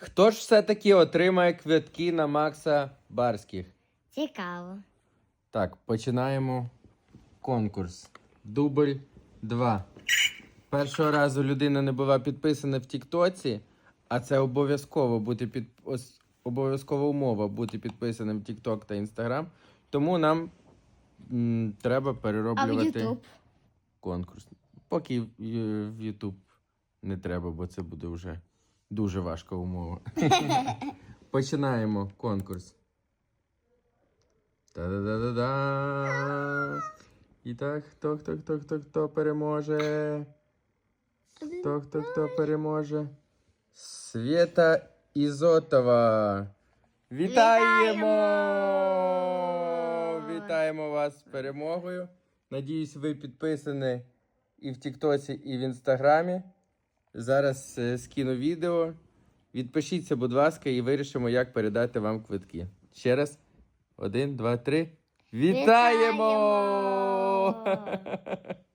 Хто ж все-таки отримає квитки на Макса Барських? Цікаво. Так, починаємо конкурс. Дубль 2. Першого разу людина не була підписана в Тіктоці, а це обов'язково бути під ос- обов'язкова умова бути підписаним в Тікток та Інстаграм. Тому нам м, треба А в перероблювати Ютуб? конкурс. Поки в- в Ютуб не треба, бо це буде вже дуже важка умова. Починаємо конкурс. Та-да-да-да-да. І так, хто, хто, хто, хто, хто переможе? Хто, хто, хто переможе? Свєта Ізотова. Вітаємо! Вітаємо вас з перемогою. Надіюсь, ви підписані і в Тіктоці, і в Інстаграмі. Зараз е, скину відео. Відпишіться, будь ласка, і вирішимо, як передати вам квитки. Ще раз. Один, два, три. Вітаємо! Вітаємо!